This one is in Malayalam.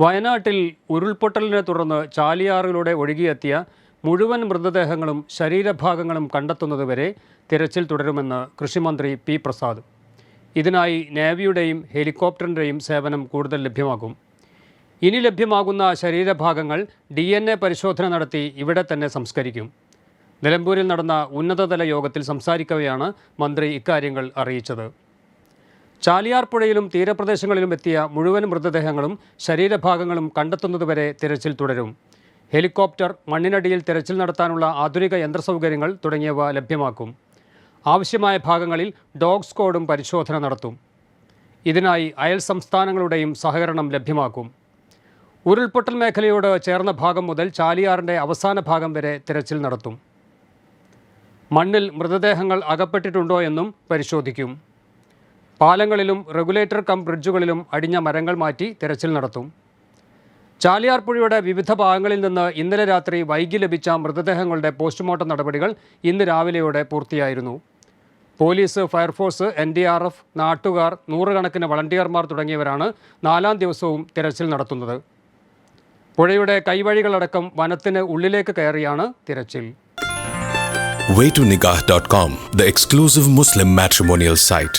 വയനാട്ടിൽ ഉരുൾപൊട്ടലിനെ തുടർന്ന് ചാലിയാറിലൂടെ ഒഴുകിയെത്തിയ മുഴുവൻ മൃതദേഹങ്ങളും ശരീരഭാഗങ്ങളും കണ്ടെത്തുന്നതുവരെ തിരച്ചിൽ തുടരുമെന്ന് കൃഷിമന്ത്രി പി പ്രസാദ്. ഇതിനായി നേവിയുടെയും ഹെലികോപ്റ്ററിന്റെയും സേവനം കൂടുതൽ ലഭ്യമാകും. ഇനി ലഭ്യമാകുന്ന ശരീരഭാഗങ്ങൾ ഡി എൻ എ പരിശോധന നടത്തി ഇവിടെ തന്നെ സംസ്കരിക്കും. നിലമ്പൂരിൽ നടന്ന ഉന്നതതല യോഗത്തിൽ സംസാരിക്കവെയാണ് മന്ത്രി ഇക്കാര്യങ്ങൾ അറിയിച്ചത്. ചാലിയാർ പുഴയിലും തീരപ്രദേശങ്ങളിലും എത്തിയ മുഴുവൻ മൃതദേഹങ്ങളും ശരീരഭാഗങ്ങളും കണ്ടെത്തുന്നതുവരെ തിരച്ചിൽ തുടരും. ഹെലികോപ്റ്റർ മണ്ണിനടിയിൽ തിരച്ചിൽ നടത്താനുള്ള ആധുനിക യന്ത്രസൗകര്യങ്ങൾ തുടങ്ങിയവ ലഭ്യമാക്കും. ആവശ്യമായ ഭാഗങ്ങളിൽ ഡോഗ് സ്ക്വാഡും പരിശോധന നടത്തും. ഇതിനായി അയൽ സംസ്ഥാനങ്ങളുടെയും സഹകരണം ലഭ്യമാക്കും. ഉരുൾപൊട്ടൽ മേഖലയോട് ചേർന്ന ഭാഗം മുതൽ ചാലിയാറിന്റെ അവസാന ഭാഗം വരെ തിരച്ചിൽ നടത്തും. മണ്ണിൽ മൃതദേഹങ്ങൾ അകപ്പെട്ടിട്ടുണ്ടോ എന്നും പരിശോധിക്കും. പാലങ്ങളിലും റെഗുലേറ്റർ കം ബ്രിഡ്ജുകളിലും അടിഞ്ഞ മരങ്ങൾ മാറ്റി തിരച്ചിൽ നടത്തും. ചാലിയാർ പുഴയുടെ വിവിധ ഭാഗങ്ങളിൽ നിന്ന് ഇന്നലെ രാത്രി വൈകി ലഭിച്ച മൃതദേഹങ്ങളുടെ പോസ്റ്റ്മോർട്ടം നടപടികൾ ഇന്ന് രാവിലെയോടെ പൂർത്തിയായിരുന്നു. Police fire force N D R F നാട്ടുകാർ നൂറുകണക്കിന് വളണ്ടിയർമാർ തുടങ്ങിയവരാണ് നാലാം ദിവസവും തിരച്ചിൽ നടത്തുന്നത്. പുഴയുടെ കൈവഴികളടക്കം വനത്തിന് ഉള്ളിലേക്ക് കയറിയാണ് തിരച്ചിൽ. Waytonikah.com, the exclusive Muslim matrimonial site.